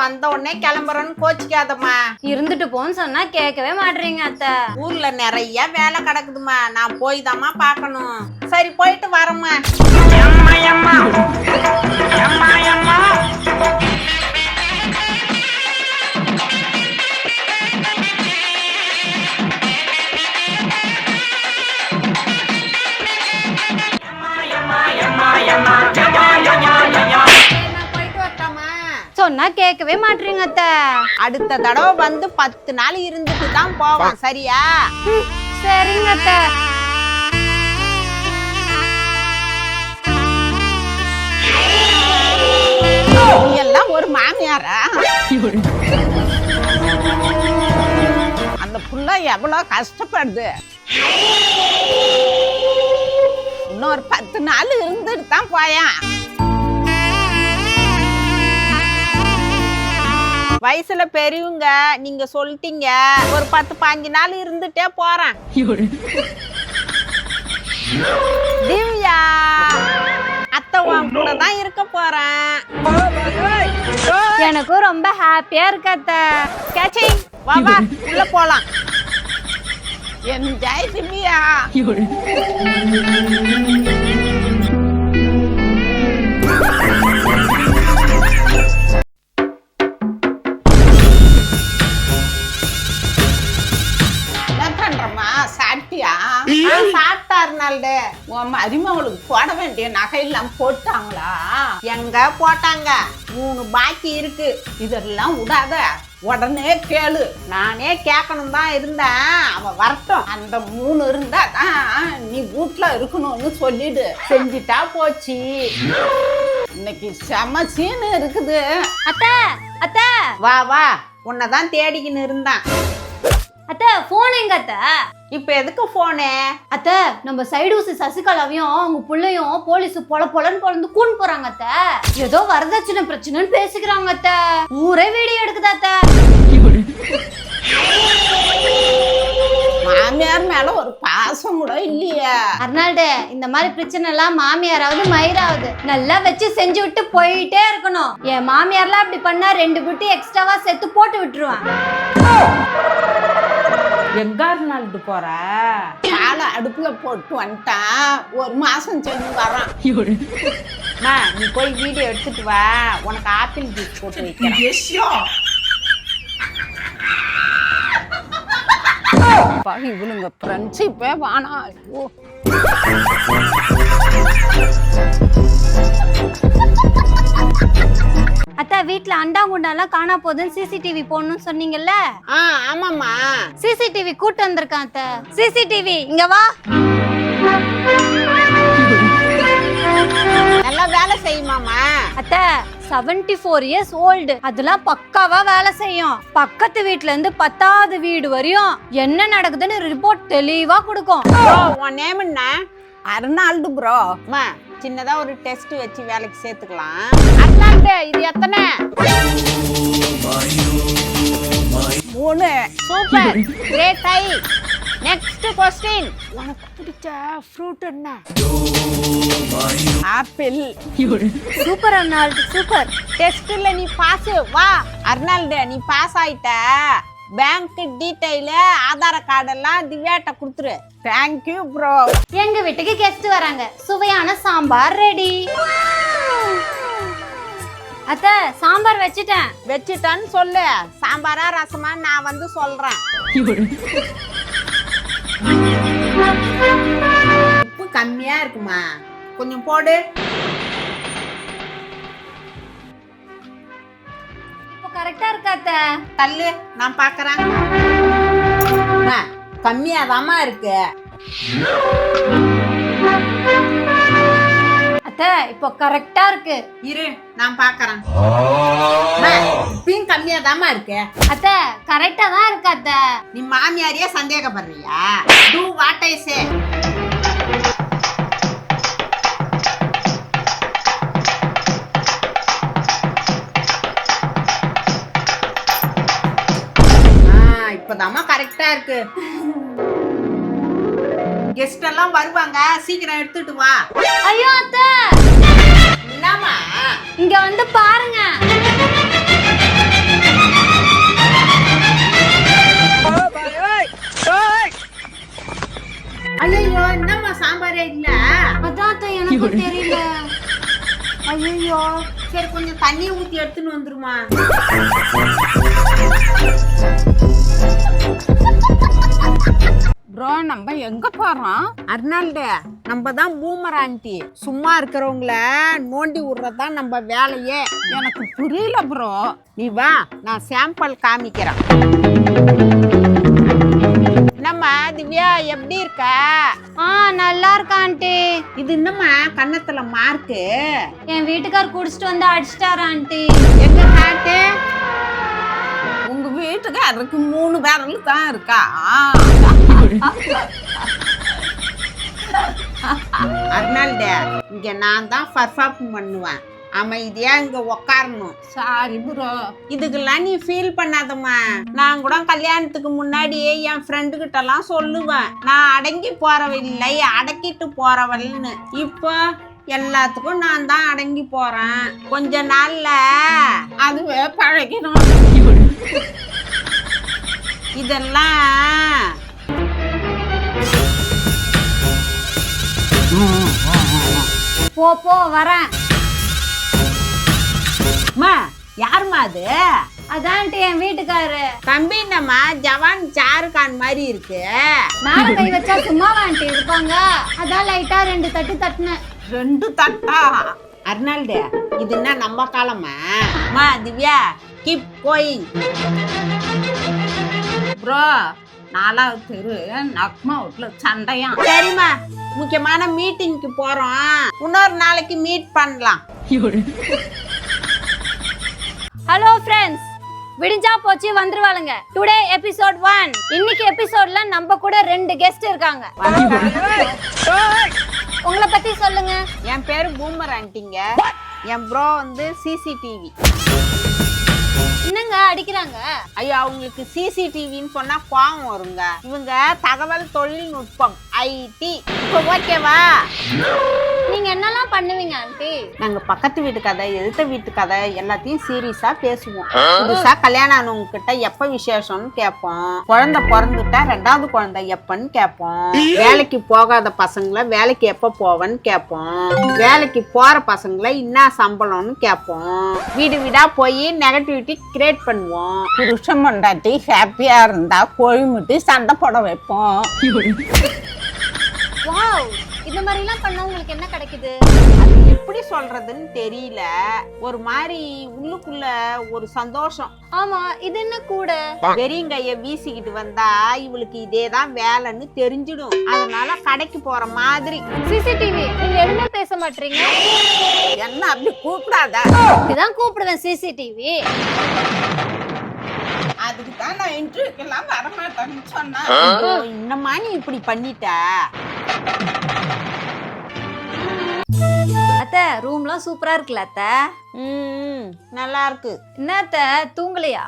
வந்த உடனே கிளம்புறோன்னு கோச்சிக்காதம்மா. இருந்துட்டு போன்னு சொன்னா கேட்கவே மாட்டீங்க அத்தை. ஊர்ல நிறைய வேலை கிடக்குதுமா நான் போய் தாம்மா பார்க்கணும். சரி போயிட்டு வரேம்மா. சொன்னா கேட்கவே மாட்டீங்க அத்தை. அடுத்த தடவை வந்து பத்து நாள் இருந்துட்டு தான் போவோம் சரியா? சரிங்க அத்தை. நீ எல்லாம் ஒரு மாமியாரா? அந்த புள்ள எவ்வளோ கஷ்டப்படுது. இன்னொரு பத்து நாள் இருந்துட்டு தான் போயான். வயசுல பெரியவங்க நீங்க சொல்லிட்டீங்க. ஒரு பத்து பாஞ்சு நாள் இருந்துட்டே போறேன் திவ்யா அத்தை உன் கூட தான் இருக்க போறேன். எனக்கும் ரொம்ப ஹாப்பியா இருக்கு அத்தை. கேச்சி வா வா உள்ள போலாம். என் ஜெய் திவ்யா உன் மருமகளுக்கு போட வேண்டிய நகையெல்லாம் போட்டாங்களா? எங்க போட்டாங்க? மூணு பாக்கி இருக்கு. இதெல்லாம் விடாத. உடனே கேளு. நானே கேட்கணும் தான் இருந்தேன். அவ வரட்டும். அந்த மூணு இருந்தா தான் நீ வீட்ல இருக்கணும்னு சொல்லிடு. செஞ்சுட்டா போச்சு. இன்னைக்கு செம சீனு இருக்குது. அத்தை அத்தை. வா வா. உன்னை தான் தேடிக்கின்னு இருந்தான். அத்தை போன் எங்க அத்தை? இப்ப எதுக்கு போனு அத்தை நம்ம சைடு ஊசி சசிகலாவையும் அவங்க புள்ளையும் போலீஸ் பொல பொலன்னு பொழந்து கூன் போறாங்க அத்தை. ஏதோ வரதட்சணை பிரச்சனைன்னு பேசிக்கிறாங்க அத்தை. ஊரே வீடியோ எடுக்குது அத்தை. மாமியார் மேல ஒரு பாசம் கூட இல்லையே. அர்னால்டு இந்த மாதிரி பிரச்சனை எல்லாம் மாமியாராவது மயிராவது நல்லா வச்சு செஞ்சு விட்டு போயிட்டே இருக்கணும். என் மாமியார்லாம் அப்படி பண்ணா ரெண்டு குட்டி எக்ஸ்ட்ராவா சேர்த்து போட்டு விட்டுருவேன் எங்க நாள்ட்டு போற காலை அடுப்புல போட்டு வந்துட்டான் ஒரு மாசம் செஞ்சு வரான் நீ போய் வீடியோ எடுத்துட்டு வா. உனக்கு ஆப்பிள் ஜூஸ் போட்டு வைக்கிறேன். இவனுங்க ஃப்ரெண்ட்ஷிப்பே வேணாம். ஐயோ. குண்டாலாம் காணா போகுதுன்னு சிசிடிவி போடணும்னு சொன்னீங்கல்ல? ஆ ஆமாம்மா. சிசிடிவி கூட்டு வந்திருக்கான் அத்தை. சிசிடிவி இங்க வா. நல்லா வேலை செய்யுமாமா அத்தை 74 ஃபோர் இயர்ஸ் ஓல்டு அதெல்லாம் பக்காவா வேலை செய்யும். பக்கத்து வீட்ல இருந்து பத்தாவது வீடு வரையும் என்ன நடக்குதுன்னு ரிப்போர்ட் தெளிவா கொடுக்கும். உன் நேம் என்ன? அர்னால்டு ப்ரோ அம்மா சின்னதா ஒரு டெஸ்ட் வச்சு வேலைக்கு சேர்த்துக்கலாம். அர்னால்டு இது எத்தனை? மூணு. Super. Great hi next question உனக்கு பிடிச்ச ஃப்ரூட் என்ன? ஆப்பிள். Super Arnold super. டெஸ்ட்ல நீ பாஸ் வா அர்னால்டு நீ பாஸ் ஆயிட்ட. பேங்க் டீடைல் ஆதார கார்டு எல்லாம் திவ்யாட்ட கொடுத்துரு. தேங்க்யூ ப்ரோ எங்க வீட்டுக்கு கெஸ்ட் வராங்க. சுவையான சாம்பார் ரெடி அத்தை சாம்பார் வச்சுட்டேன். வச்சுட்டான்னு சொல்லு. சாம்பாரா ரசமா நான் வந்து சொல்றேன். உப்பு கம்மியா இருக்குமா? கொஞ்சம் போடு. கரெக்டா இருக்கா அத்தை? தள்ளு நான் பாக்குறேன். கம்மியா இருக்கு. அத்தை இப்போ கரெக்டா இருக்கு. இரு நான் பாக்குறேன். இப்பயும் கம்மியா இருக்கு. அத்தை கரெக்டா தான் இருக்கு அத்தை. நீ மாமியாரையே சந்தேகப்படுறியா? டூ வாட் ஐ சே சொல்றதாமா கரெக்டா இருக்கு. கெஸ்ட் எல்லாம் வருவாங்க சீக்கிரம் எடுத்துட்டு வா. ஐயோ அத்தை! என்னம்மா? இங்க வந்து பாருங்க. ஐயோ என்னம்மா சாம்பாரே இல்ல? அதான் அத்தை, எனக்கு தெரியல. ஐயோ சரி கொஞ்சம் தண்ணி ஊத்தி எடுத்துன்னு வந்துருமா? ப்ரோ நம்ம எங்க போறோம்? அர்னால்டு நம்ம தான் பூமர் ஆண்டி. சும்மா இருக்கிறவங்கள நோண்டி விடுறதுதான் நம்ம வேலையே. எனக்கு புரியல ப்ரோ. நீ வா நான் சாம்பிள் காமிக்கிறேன். நம்ம திவ்யா எப்படி இருக்க? ஆ நல்லா இருக்கா ஆண்டி. இது என்னம்மா கன்னத்துல மார்க்கு என் வீட்டுக்கார் குடிச்சிட்டு வந்து அடிச்சிட்டாரு ஆண்டி. எங்க உங்க வீட்டுக்காரருக்கு மூணு பேரல் தான் இருக்கா? அர்னால்டு இங்க நான் தான் பர்ஃபார்ம் பண்ணுவேன். அமைதியா இங்க உக்காரணும். சாரி ப்ரோ இதுக்கெல்லாம் நீ ஃபீல் பண்ணாதம்மா. நான் கூட கல்யாணத்துக்கு முன்னாடியே என் ஃப்ரெண்டு கிட்ட எல்லாம் சொல்லுவேன். நான் அடங்கி போறவில்லை அடக்கிட்டு போறவள்னு. இப்போ எல்லாத்துக்கும் நான் தான் அடங்கி போறேன். கொஞ்ச நாள்ல அதுவே பழகிடும். இதெல்லாம். போ போ வரேன். அம்மா யாரும்மா அது? அதான் ஆண்டி என் வீட்டுக்காரு. தம்பி என்னம்மா? ஜவான் ஜாருகான் மாதிரி இருக்கு. மேல கை வச்சா சும்மா ஆண்டி? இருப்பாங்க. அதான் லைட்டா ரெண்டு தட்டு தட்டுனேன். ரெண்டு தட்டா? அர்னால்டு இது என்ன நம்ம காலமா? அம்மா திவ்யா கீப் கோயிங் ப்ரோ நாலாவது தெரு நக்மா வீட்டுல சண்டையா சரிம்மா முக்கியமான மீட்டிங்க்கு போறோம். இன்னொரு நாளைக்கு மீட் பண்ணலாம். ஹலோ ஃப்ரெண்ட்ஸ் விடிஞ்சா போச்சு வந்துருவாளுங்க. டுடே எபிசோட் ஒன் இன்னைக்கு எபிசோட்ல நம்ம கூட ரெண்டு கெஸ்ட் இருக்காங்க. உங்களை பத்தி சொல்லுங்க. என் பேரு பூமர் ஆண்டிங்க என் ப்ரோ வந்து சிசிடிவி அடிக்கிறாங்க. ஐயோ அவங்களுக்கு சிசிடிவின்னு சொன்னா கோவம் வருங்க. இவங்க தகவல் தொழில்நுட்பம் ஐடி ஓகேவா? நீங்க என்னெல்லாம் பண்ணுவீங்க ஆண்டி? நாங்க பக்கத்து வீட்டு கதை எதிர்த்த வீட்டு கதை எல்லாத்தையும் சீரியஸா பேசுவோம். புதுசா கல்யாணம் ஆனவங்க கிட்ட எப்ப விசேஷம்னு கேட்போம். குழந்தை பிறந்துட்டா ரெண்டாவது குழந்தை எப்பன்னு கேட்போம். வேலைக்கு போகாத பசங்களை வேலைக்கு எப்ப போவன்னு கேட்போம். வேலைக்கு போற பசங்களை என்ன சம்பளம்னு கேட்போம். வீடு வீடா போய் நெகட்டிவிட்டி கிரியேட் பண்ணுவோம் புருஷன் பொண்டாட்டி ஹாப்பியா இருந்தா கோழிமுட்டி சண்டை போட வைப்போம் வாவ் இந்த மாதிரி எல்லாம் பண்ணா உங்களுக்கு என்ன கிடைக்குது? அது எப்படி சொல்றதுன்னு தெரியல. ஒரு மாதிரி உள்ளுக்குள்ள ஒரு சந்தோஷம். ஆமா இது என்ன கூட? வெறியங்கைய வீசிக்கிட்டு வந்தா இவளுக்கு இதேதான் வேலைன்னு தெரிஞ்சிடும். அதனால கடைக்கு போற மாதிரி. சிசிடிவி நீங்க எதுவுமே பேச மாட்டீங்க? என்ன அப்படி கூப்பிடாத? இதான் கூப்பிடுவேன் சிசிடிவி. நான் இன்டர்வியூக்கெல்லாம் வரமாட்டேன்னு சொன்னேன் இன்னமா நீ இப்படி பண்ணிட்ட? அத்தை ரூம்லாம் சூப்பரா இருக்குல்ல அத்தை? ம் நல்லா இருக்கு. என்ன அத்தை? தூங்கலையா?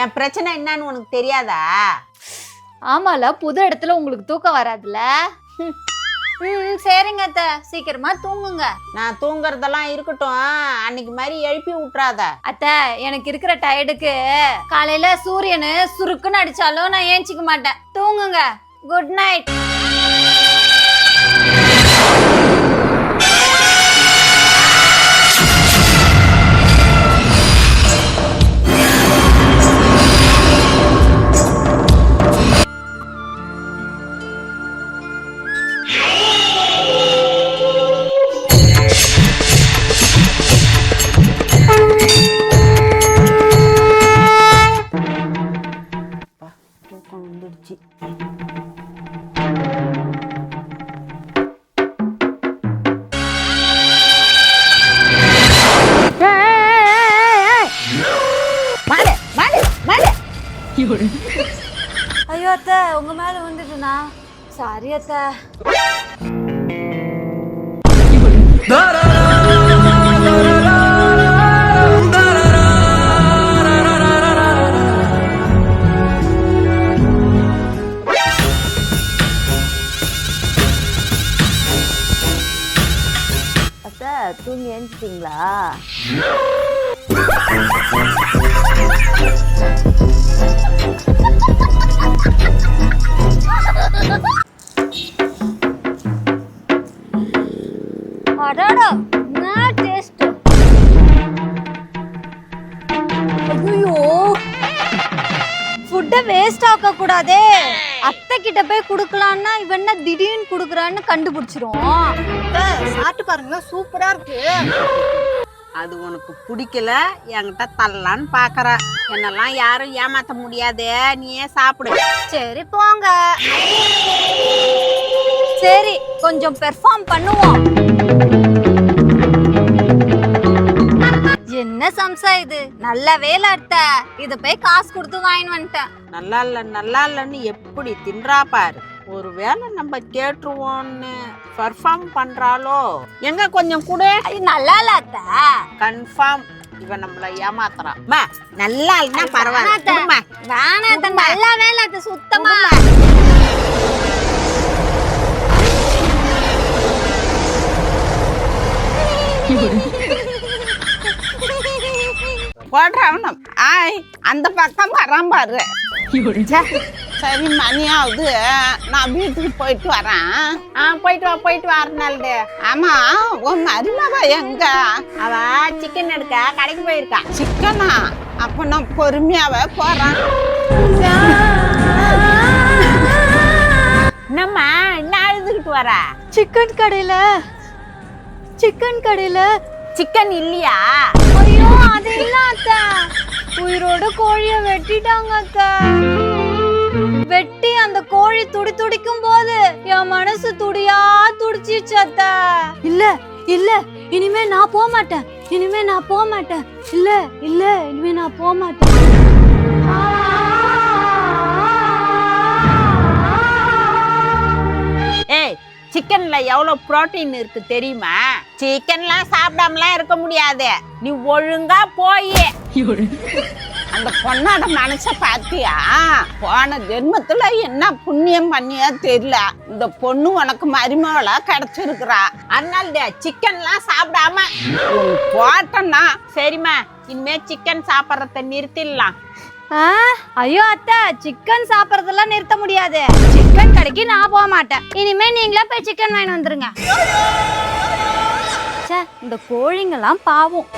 என் பிரச்சனை என்னன்னு உனக்கு தெரியாதா? ஆமால புது இடத்துல உங்களுக்கு தூக்கம் வராதுல்ல ம் சரிங்க அத்தை. சீக்கிரமா தூங்குங்க. நான் தூங்குறதெல்லாம் இருக்கட்டும். அன்னைக்கு மாதிரி எழுப்பி விட்றாத அத்தை எனக்கு இருக்கிற டயர்டுக்கு காலையில சூரியனு சுருக்குன்னு அடிச்சாலும் நான் ஏஞ்சிக்க மாட்டேன். தூங்குங்க. குட் நைட் அடாடா என்ன டேஸ்ட் ஐயோ ஃபுட்டை வேஸ்ட் ஆக்க கூடாதே அத்தை கிட்ட போய் குடுக்கலான்னா இவன் என்ன திடீர்னு குடுக்குறான்னு கண்டுபிடிச்சிரும் சாப்பிட்டு பாருங்க சூப்பரா இருக்கு. அது உனக்கு பிடிக்கல என்கிட்ட தள்ளலான்னு பாக்குற. என்னெல்லாம் யாரும் ஏமாத்த முடியாது நீயே சாப்பிடு. சரி போங்க. சரி கொஞ்சம் பெர்ஃபார்ம் பண்ணுவோம். என்ன சம்சா இது? நல்ல வேலை அத்தை. இத போய் காசு கொடுத்து வாங்கிட்டு வந்துட்டேன். நல்லா இல்ல நல்லா இல்லைன்னு எப்படி தின்றா பாரு. ஒருவேளை நம்ம கேட்டுருவோன்னு பர்ஃபார்ம் பண்றாளோ? எங்க கொஞ்சம் கூட. நல்லா இல்ல அத்தை. கன்ஃபார்ம் இவன் நம்மள ஏமாத்துறான். நல்லா இல்லைன்னா பரவாயில்ல. வேணாத்த. நல்லா வேலை அத்தை சுத்தமா. போடுறவனும் ஆய் அந்த பக்கம் வரான் பாரு. சரி மணி ஆகுது நான் வீட்டுக்கு போயிட்டு வரேன். ஆ போயிட்டு வா போயிட்டு வரனால்டு ஆமா உன் மருமவ எங்க? அவ சிக்கன் எடுக்க கடைக்கு போயிருக்கா. சிக்கனா அப்ப நான் பொறுமையாவே போறேன். என்னம்மா என்ன அழுதுகிட்டு வர? சிக்கன் கடையில சிக்கன் கடையில சிக்கன் இல்லையா? ஐயோ அது இல்ல அத்தை. உயிரோட கோழிய வெட்டிட்டாங்க அத்தை வெட்டி அந்த கோழி துடி துடிக்கும் போது என் மனசு துடியா துடிச்சிச்சு அத்தை. இல்ல இல்ல இனிமே நான் போக மாட்டேன். இனிமே நான் போக மாட்டேன். இல்ல இல்ல இனிமே நான் போக மாட்டேன். சிக்கன்ல எவ்வளவு புரோட்டீன் இருக்கு தெரியுமா? சிக்கன்லாம் சாப்பிடாமலாம் இருக்க முடியாது. நீ ஒழுங்கா போய். அந்த பொண்ணோட மனச பாத்தியா? போன ஜென்மத்துல என்ன புண்ணியம் பண்ணியா தெரியல. இந்த பொண்ணு உனக்கு மருமகளா கிடைச்சிருக்கிறா. அதனால சிக்கன்லாம் சாப்பிடாம போட்டோம்னா சரிம்மா இனிமே சிக்கன் சாப்பிட்றத நிறுத்திடலாம். ஆ, ஐயோ அத்தை சிக்கன் சாப்பிடறதெல்லாம் நிறுத்த கடைக்கு நான் போக மாட்டேன். இனிமே நீங்களே போய் சிக்கன் வாங்கி வந்துருங்க. ச்சே, இந்த கோழிங்கெல்லாம் பாவம்.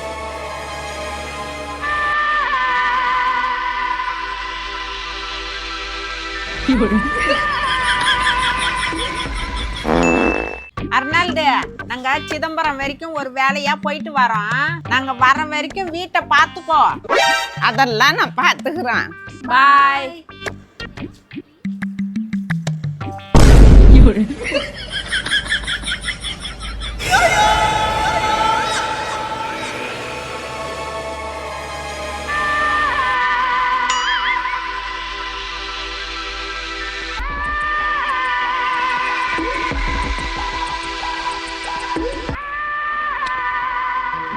அர்னால்டு நாங்க சிதம்பரம் வரைக்கும் ஒரு வேலையா போயிட்டு வரோம். நாங்க வர வரைக்கும் வீட்டை பார்த்துக்கோ. அதெல்லாம் நான் பார்த்துக்கிறேன். பாய்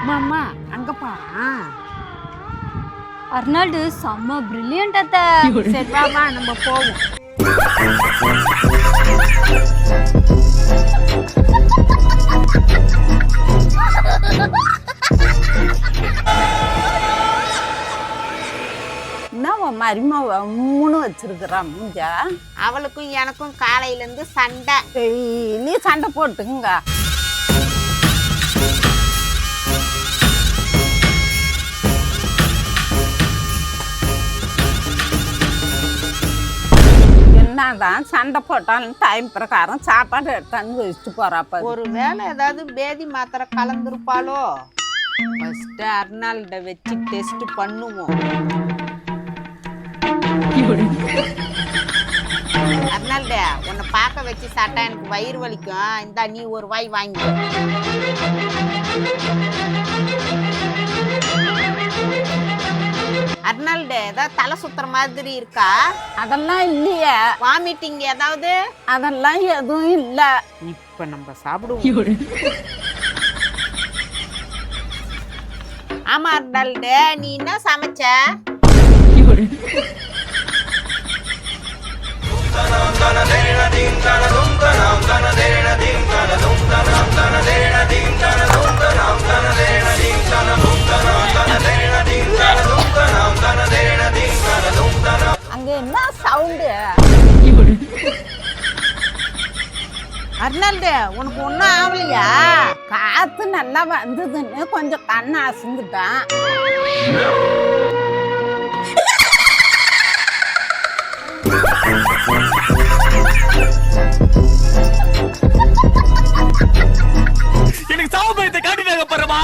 மாமா அங்க பாரு அர்னால்டு செம்ம பிரில்லியன்ட் அத்தை. சரி வா நம்ம போவோம். மருமவ மூணு வச்சிருக்கிறான் மூஞ்சா. அவளுக்கும் எனக்கும் காலையில இருந்து சண்டை டெய்லி சண்டை போட்டுங்க தான் சண்டை போட்டாலும் டைம் பிரகாரம் சாப்பாடு எடுத்தான்னு வச்சுட்டு போறாப்ப ஒரு வேளை ஏதாவது பேதி மாத்திரை கலந்துருப்பாளோ? ஃபர்ஸ்ட் அர்னால்ட வச்சு டெஸ்ட் பண்ணுவோம். அர்னால்ட உன்னை பார்க்க வச்சு சாப்பிட்டா எனக்கு வயிறு வலிக்கும். இந்தா நீ ஒரு வாய் வாங்கி. அர்னால்டு ஏதாவது தலை சுத்துற மாதிரி இருக்கா? அதெல்லாம் இல்லையே. வாமிட்டிங் ஏதாவது? அதெல்லாம் எதுவும் இல்ல. இப்ப நம்ம சாப்பிடுவோம். ஆமா அர்னால்டு நீ என்ன சமைச்ச? அங்க அர்னால்டு உனக்கு ஒன்றும் ஆகலையா காத்து நல்லா வந்ததுன்னு கொஞ்சம் கண்ணை அசந்துட்டான் எனக்கு சாவு பயத்தை காட்டினாங்க பாருமா.